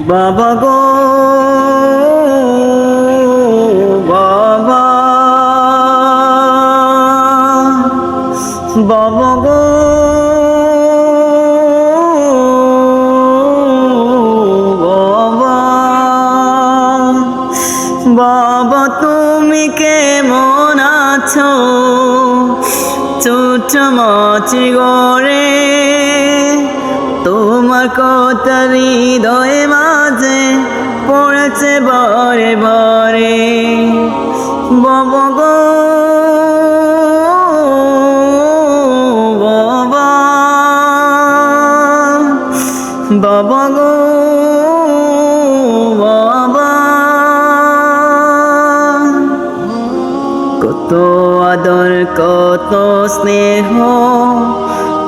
বাবা গো বাবা। বাবা গো বাবা। তুমি কেমন আছো? ছোট মাছ গড়ে। কথা হৃদয়ে মাঝে পড়েছে বরে বরে। বাবা বাবা গো বাবা। কত আদর কত স্নেহ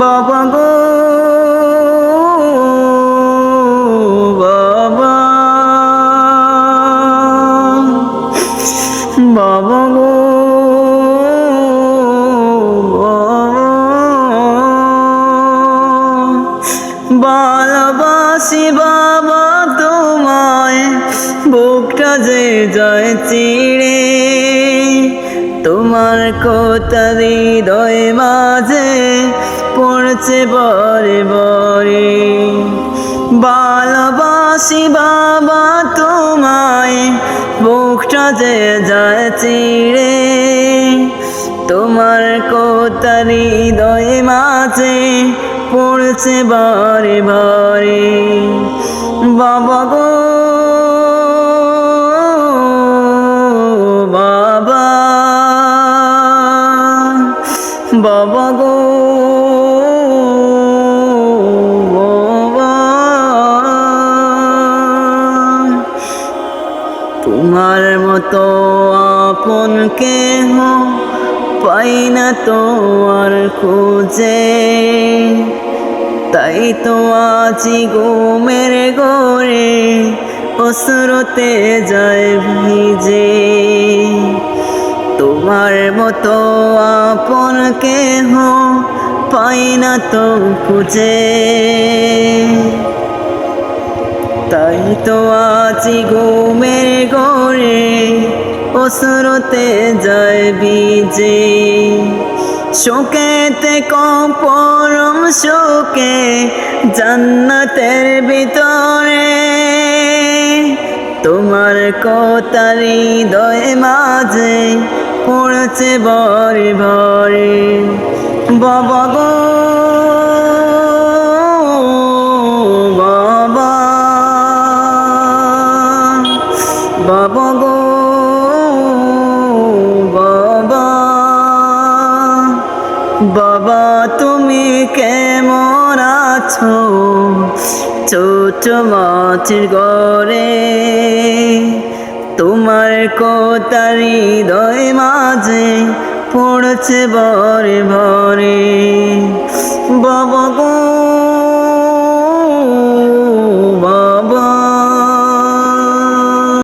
বাবা গো বাবা। বাবা গো তোমায় বুকটা যে যায় চিড়ে। তোমার কথা হৃদয় মাঝে পড়ছে বরে বরে। ভালোবাসি বাবা তোমায়, বুকটা যে যায় চিড়ে। তোমার কথা হৃদয় মাঝে পড়ছে বারে বারে। বাবা গো, বাবা। বাবা গো। তোমার মতো আপন কেহ পাই না তো আর খুঁজে। তাই তো আছি ঘুমের গোরে অসরতে যায় ভিজে। তোমার মতো আপন কেহ পাই না তো খুঁজে। তাই তো ঘুমের গোরে অসরতে যায় বিজে। শোকেতে কপরম শোকে জান্নাতের ভিতরে। তোমার কথার দয় মাঝে পড়েছে বরে ভরে। বাবা গো, বাবা বাবা গো। বাবা, তুমি কেমন আছো? ছোট মাছের ঘরে তোমার কোতারি হৃদয় মাঝে পড়ছে বরে ভরে। বাবা